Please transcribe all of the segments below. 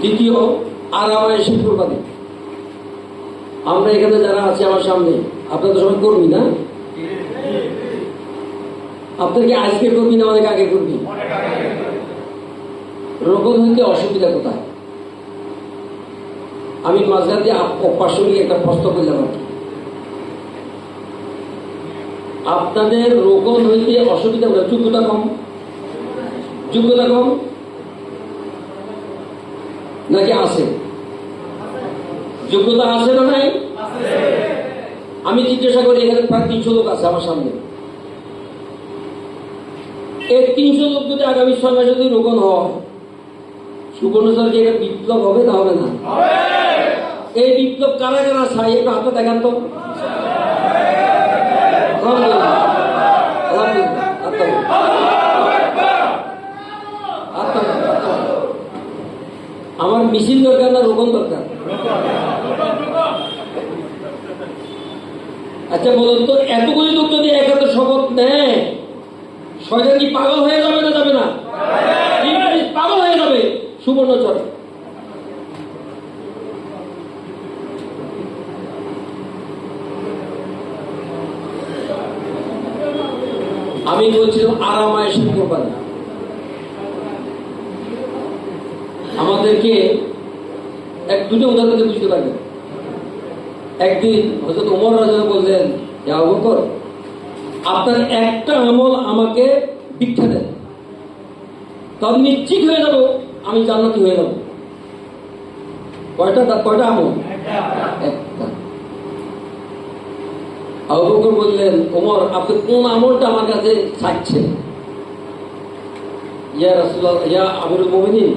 তৃতীয় আরামায়েশের কোরবানি আমরা এখানে যারা আছে আমার সামনে আপনারা তো সবাই কর্মী না? আপনার কি আজকে করবি না, অনেক আগে করবি রোগন হইতে অসুবিধা কোথায়? আমি মাঝখান দিয়ে অপাশনিক একটা প্রশ্ন করলাম আর কি। আপনাদের রোগন হইতে অসুবিধা কোথায়? যোগ্যতা কম? যোগ্যতা কম? নাকি আছে। যোগ্যতা আছে না নাই? আমি জিজ্ঞাসা করি, এখানে প্রায় তিনশো লোক আছে আমার সামনে। এই তিনশো লোক যদি আগামী ছয় মাসে যদি রোপণ হয়, সুবর্ণচর কি এটা বিপ্লব হবে না হবে না? এই বিপ্লব কারা কারা চাই একটু হাতে দেখান তো। আমার মিছিল দরকার না, রোপণ দরকার? আচ্ছা বলুন তো, এতগুলি লোক যদি একান্ত শপথ নেয়, শয়তান কি পাগল হয়ে যাবে না যাবে না? পাগল হয়ে যাবে সুবর্ণচরে আমি বলছিলাম, আরামায়েশের কোরবানি আমাদেরকে এক দুটো উদাহরণ বুঝতে পারবেন একদিন হয়তো ওমর রাজা বললেন যে আপনার একটা আমল আমাকে দীক্ষা দেন। তবে নিশ্চিত হয়ে যাব, আমি জান্নাতি হয়ে যাব। কয়টা কয়টা আমল? একটা। আবুবকর বললেন, ওমর, আপনি কোন আমলটা আমার কাছে চাচ্ছেন ইয়া রাসূলুল্লাহ, ইয়া আমিরুল মুমিনিন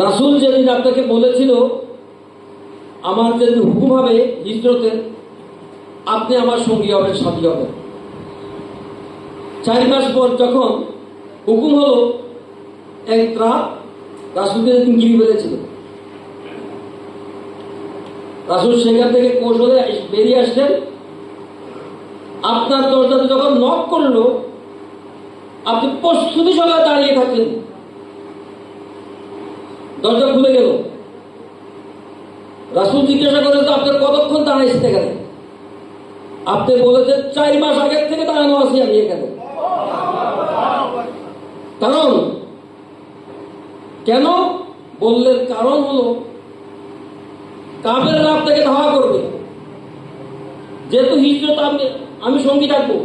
রাসূল যেদিন আপনাকে বলেছিল, আমার যেদিন হুকুম হবে হিজরতের আপনি আমার সঙ্গী হবেন, সাথী হবেন। চার মাস পর যখন হুকুম হলো, এক রাত রাসুলকে গিরি ফেলেছিল রাসুল সেখান থেকে কৌশলে বেরিয়ে আসলেন। আপনার দরজাতে যখন নক করল, আপনি প্রস্তুতি সঙ্গে দাঁড়িয়ে থাকলেন। দরজা খুলে গেল। রাসুল জিজ্ঞাসা করে যে আপনার কতক্ষণ দাঁড়াইছে এখানে? আপনি বলেছেন, চার মাস আগের থেকে দাঁড়ানো আছি আমি এখানে। কারণ, কেন? বললেন কারণ হলো কাবের আপনাকে ধাওয়া করবে। যেহেতু হিজরত আপনি, আমি সঙ্গী থাকব।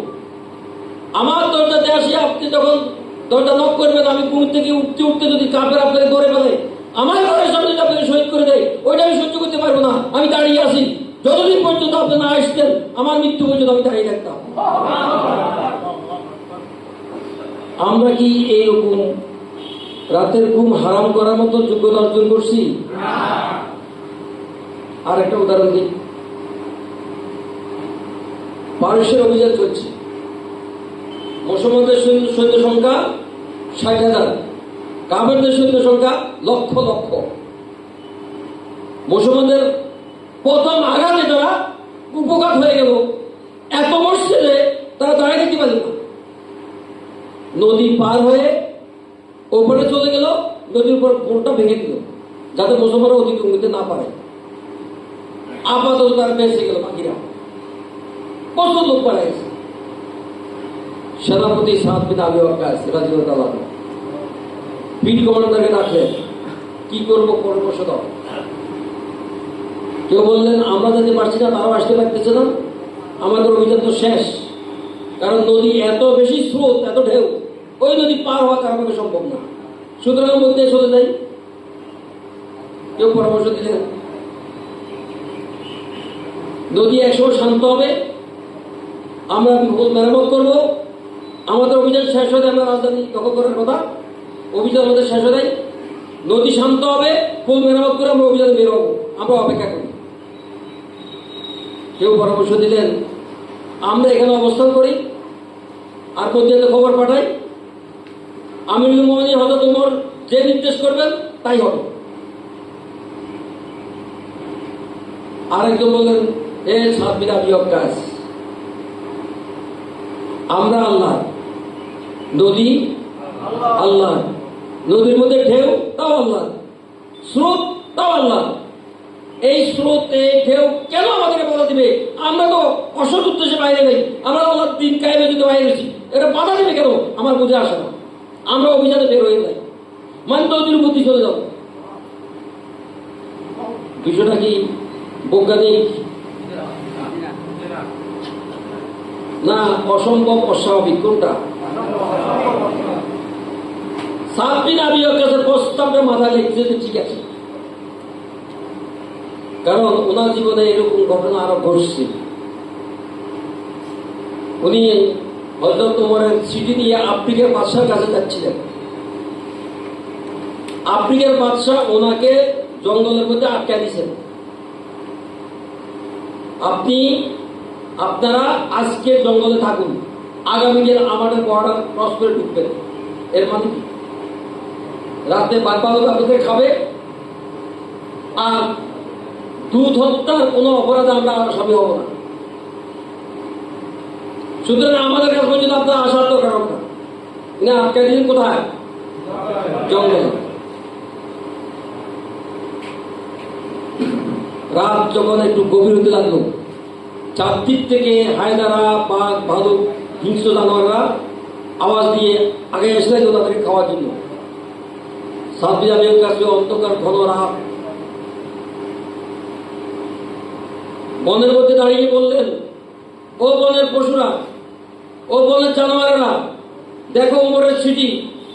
আমার দরজাতে আসি আপনি যখন দরজা নক করবেন, আমি কুমির থেকে উঠতে উঠতে যদি কাপের আপনাকে ধরে ফেলে আমার ঘরের সামনে যদি আপনাকে শহীদ করে দেয়, ওইটা আমি সহ্য করতে পারব না। আমি দাঁড়িয়ে আছি। যতদিন পর্যন্ত আপনি না আসতেন, আমার মৃত্যু পর্যন্ত আমি দাঁড়িয়ে থাকতাম। আমরা কি এইরকম রাতের ঘুম হারাম করার মতো যোগ্যতা অর্জন করছি? আর একটা উদাহরণ দিই। পারস্যের অভিযান চলছে। মুসলমানদের সৈন্য সংখ্যা ষাট হাজার। কাবেরদের সৈন্য সংখ্যা লক্ষ লক্ষ। মুসলমানদের প্রথম আঘাতে তারা উপকার হয়ে গেল, এত মসজিদে তারা দাঁড়িয়ে থাকতে পারল না। নদী পার হয়ে ওপরে চলে গেল, নদীর উপর বোনটা ভেঙে দিল, যাতে মুসলমানরা অতিক্রম করতে না পারে আপাতত তার বেঁচে গেল বাকিরা। কত লোক পারা গেছে। সেনাপতি সাত বিন আবি ওয়াক্কাস রাদিয়াল্লাহু তাআলা ফিল্ড কমান্ডারকে ডাকলেন কি করব পরামর্শ দাও কেউ বললেন, আমরা যেতে পারছি না তারাও আসতে পারতেছে না, আমাদের অভিযান তো শেষ। কারণ নদী এত বেশি স্রোত, এত ঢেউ, ওই নদী পার হওয়া কারও পক্ষে সম্ভব না। সুতরাং মধ্যে চলে যাই। কেউ পরামর্শ দিলেন? নদী একসময় শান্ত হবে। আমরা মেরামত করব। আমাদের অভিযান শেষ হয়ে আমরা রাজধানী দখল করার কথা অভিযান আমাদের শেষ হয়ে যায় নদী শান্ত হবে, কোন মেরামত করে আমরা অভিযানে বের আমরা অপেক্ষা করি। কেউ পরামর্শ দিলেন, আমরা এখানে অবস্থান করি। আর পর্যন্ত খবর পাঠাই। আমিরুল মোহাম্মদ হজরত উমর যে নির্দেশ করবেন, তাই হবে। আরেকজন বললেন, এ সাতবিরা বিয়োগ কাজ। আমরা আল্লাহ। নদী? আল্লাহ। নদীর মধ্যে ঢেউ, তাও আল্লাহ। স্রোত, তাও আল্লাহ। এই স্রোত এই ঢেউ কেন আমাদেরকে বাধা দিবে? আমরা তো অসৎ উদ্দেশ্যে বাইরে নেই। আমরা আল্লাহ দিন কায়েমে যদি বাইরে গেছি এটা বাধা দেবে কেন? আমার বুঝে আসে না। আমরা অভিযানে বের হয়ে যাই। মানে নদীর বুদ্ধি চলে যাব বিষয়টা কি? বৈজ্ঞানিক না, অসম্ভব, অস্বাভাবিক। কোনটা? কারণ ওনার জীবনে এরকম ঘটনা আরও ঘটছে উনি সিটি নিয়ে আফ্রিকার বাদশার কাছে যাচ্ছিলেন। আফ্রিকার বাদশাহ ওনাকে জঙ্গলের মধ্যে আটকা দিয়েছেন। আপনি, আপনারা আজকে জঙ্গলে থাকুন। আগামী দিন আমাদের বর্ডার ক্রস করে ঢুকবেন। এর মানে কি? রাতে বারবার আপনাদের খাবে। আর দুধ হত্যার কোনো অপরাধে আমরা আসামি হব না। সুতরাং আমাদের কাছে পর্যন্ত আপনার আসার দরকার না আটকা দিন কোথায়? জঙ্গলে। রাত যখন একটু গভীর হতে লাগল, চারদিক থেকে হায়দারা, বাঘ, ভালুক, হিংস্র জানোয়াররা আওয়াজ দিয়ে আগে এসে তাদেরকে খাওয়ার জন্য। সাতবিয়া বের কাছে অন্ধকার ঘন রাত। বনের মধ্যে দাঁড়িয়ে বললেন, ও বনের পশুরা, ও বনের জানোয়ারেরা, দেখো উমরের চিঠি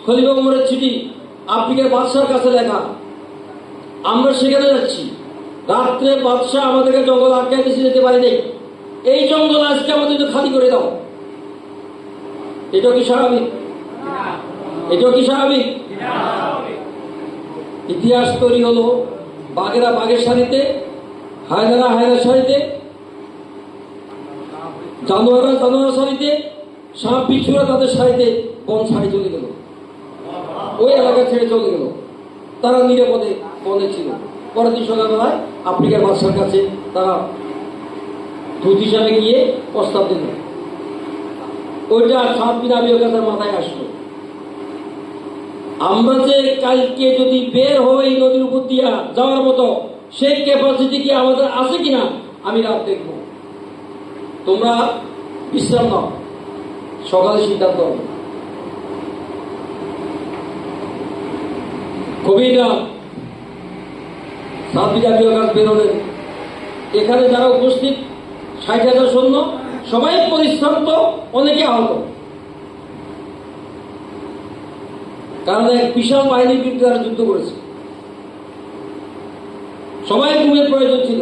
খলিফা উমরের চিঠি আফ্রিকার বাদশার কাছে লেখা আমরা সেখানে যাচ্ছি। রাত্রে বাদশাহ আমাদেরকে জঙ্গল আটকায় দিতে যেতে পারি নাই এই জঙ্গল আজকে আমাদের খালি করে দাও। এটা কি স্বাভাবিক? এটা কি স্বাভাবিক? ইতিহাস তৈরি হলো বাঘেরা বাঘের সারিতে হায়দারা হায়দার সারিতে জানোয়াররা জানোয়ার সারিতে সাপ বিচ্ছুরা তাদের সারিতে বন ছাড়ি চলে গেল। ওই এলাকা ছেড়ে চলে গেল। তারা নিরাপদে বনে ছিল। পরের দিন সকালবেলায় আফ্রিকার বাদশার কাছে তারা দূত হিসাবে গিয়ে প্রস্তাব দিল। ওইটা সাত আমি কাছে মাথায় আসলো। আমরা যে কালকে যদি বের হই নদীর উপর দিয়া যাওয়ার মতো, সেই ক্যাপাসিটি কি আমাদের আছে কিনা, আমি রাত দেখব। তোমরা বিশ্রাম নাও। সকালে সিদ্ধান্ত হবে গভীর রাত সাতবিরা বিভাগ বেরোলেন এখানে যারা উপস্থিত, ষাট হাজার সৈন্য, সবাই পরিশ্রান্ত অনেকে আহত। কারণ এক বিশাল বাহিনীর বিরুদ্ধে তারা যুদ্ধ করেছে। সবাই ঘুমের প্রয়োজন ছিল।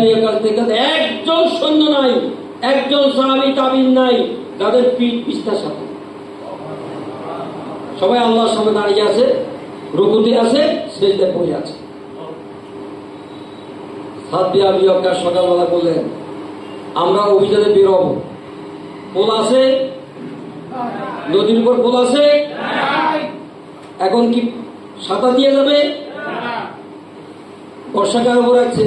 বিয়ের কাছ থেকে একজন সৈন্য নাই, একজন সাহাবি তাবিন নাই যাদের পিঠ পিস্তার সাথে। সবাই আল্লাহর সামনে দাঁড়িয়ে আছে রঘুতে আছে সেজদে পড়ে আছে। সাদিয়া বিয়ক্কা সকালবেলা বললেন, আমরা অভিযানে বেরোব পোল আছে? নদীর উপর পোল আছে? এখন কি সাঁতার দিয়ে যাবে? বর্ষাকার উপর আছে?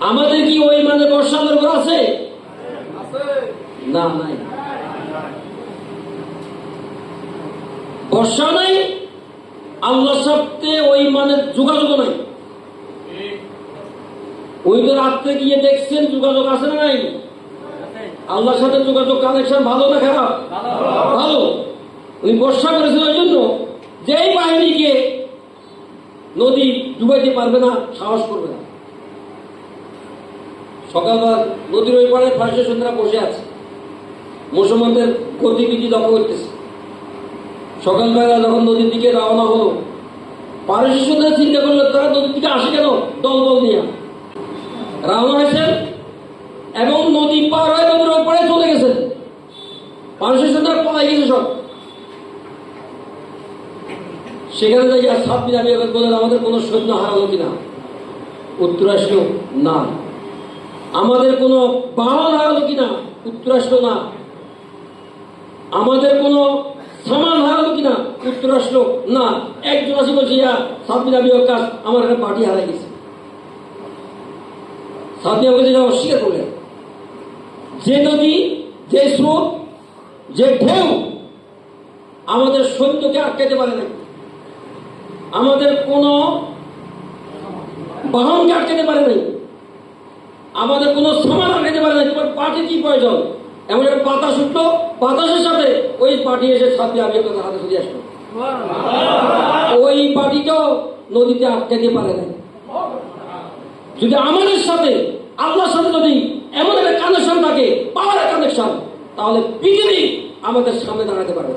আমাদের কি ওই মানে বর্ষাকার উপর আছে? না নাই। বর্ষা নাই আল্লাহর সাথে ওই মানে যোগাযোগ নাই। ওই তো রাত্রে গিয়ে দেখছেন যোগাযোগ আছে না নাই? আল্লাহর সাথে যোগাযোগ কানেকশন ভালো না খারাপ? ভালো। উনি বর্ষা করেছেন ওই জন্য যেই বাহিনীকে নদী ডুবাইতে পারবে না, সাহস করবে না। সকালবেলা নদীর ওই পাড়ে ফার্সি সন্ধ্যা বসে আছে। মুসলমানদের গতিবিধি লক্ষ্য করতেছে। সকালবেলা যখন নদীর দিকে রওনা হলো পারসি সন্ধ্যা চিন্তা করল, তারা নদীর দিকে আসে কেন? দল দল নিয়ে। রওনা হয়েছেন এবং নদী পার হয়ে নদীর ওই পাড়ে চলে গেছেন পারসি সন্ধ্যা পলাই গেছে সব। সেখানে যাই আর সাত দিন আমি এবার বললেন আমাদের কোনো সৈন্য হারালো কিনা? উত্তর আসলো, না। আমাদের কোনো বাহন হারালো কিনা? উত্তর আসলো, না। আমাদের কোনো সামান হারালো কিনা? উত্তর আসলো, না। একজন আছে বলছে, ইয়া সাতদিন আমি কাজ আমার একটা পার্টি হারাই গেছে। সাতদিন আমাকে অস্বীকার করলেন। যে নদী, যে স্রোত যে ঢেউ আমাদের সৈন্যকে আটকাতে পারে না আমাদের কোন বাহনকে আটকাতে পারে নাই। আমাদের কোনো সমান আটকাতে পারে নাই। তোমার পার্টি কি প্রয়োজন? এমন একটা বাতাস উঠল। বাতাসের সাথে ওই পার্টি এসে সাথে আমি আপনাদের হাতে সরিয়ে আসলো। ওই পার্টিটাও নদীতে আটকাতে পারে নাই। যদি আমাদের সাথে, আল্লাহর সাথে যদি এমন একটা কানেকশন থাকে পাওয়ার কানেকশন তাহলে পৃথিবী আমাদের সামনে দাঁড়াতে পারবে।